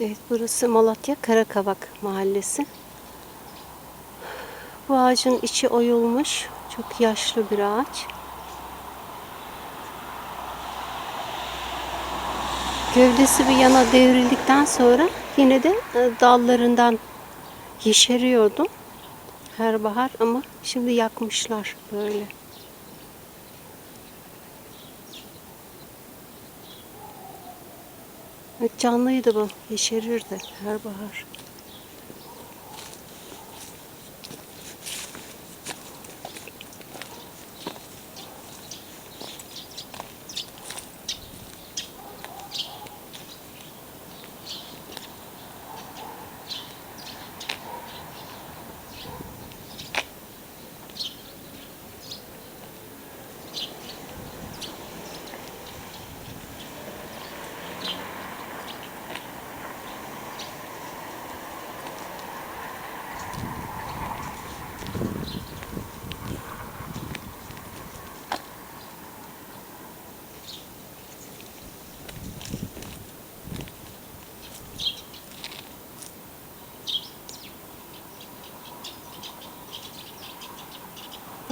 Evet burası Malatya Karakavak mahallesi. Bu ağacın içi oyulmuş. Çok yaşlı bir ağaç. Gövdesi bir yana devrildikten sonra yine de e, dallarından yeşeriyordu her bahar ama şimdi yakmışlar böyle. Canlıydı bu. Yeşerirdi her bahar.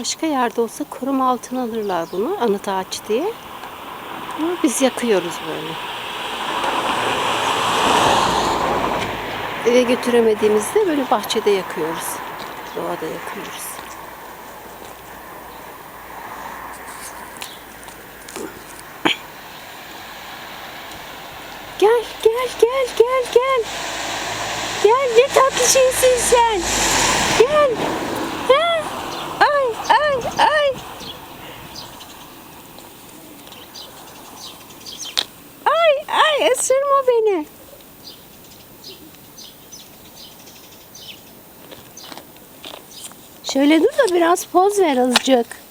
Başka yerde olsa koruma altına alırlar bunu anıt ağaç diye. Ama biz yakıyoruz böyle. Eve götüremediğimizde böyle bahçede yakıyoruz. Doğada yakıyoruz. Gel, gel, gel, gel, gel. Gel, ne tatlı şeysin sen. Gel. Ha? Ay, ay, ay. Ay, ay, ısırma beni. Şöyle dur da biraz poz ver azıcık.